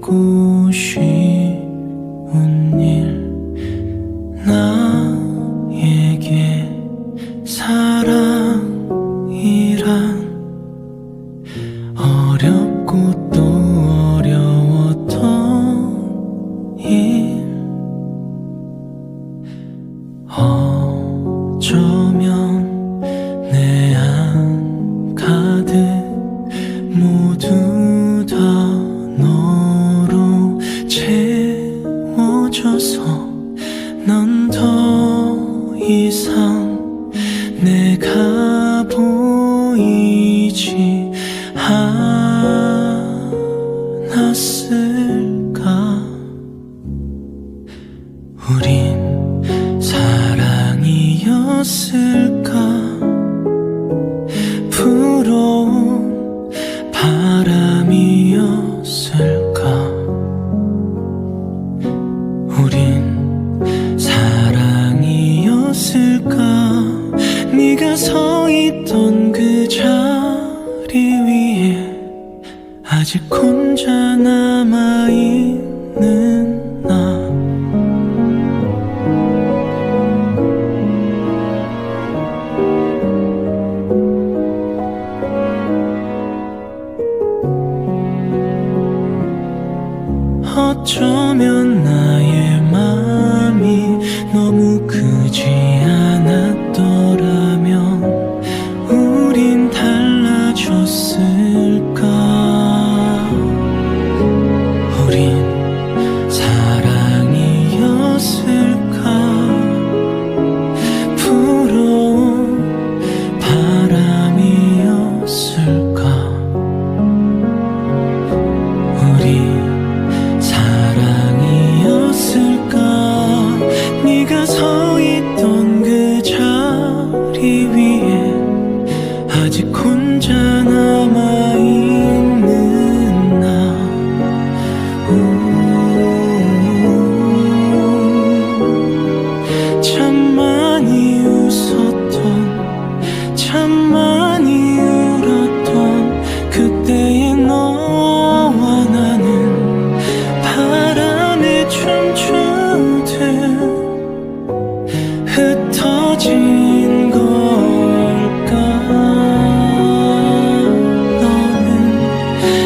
ku 되지 않았을까? 우린 사랑이었을까? 부러운 바람이었을까? 우린 사랑이었을까? 네가 서 아직 혼자 남아있는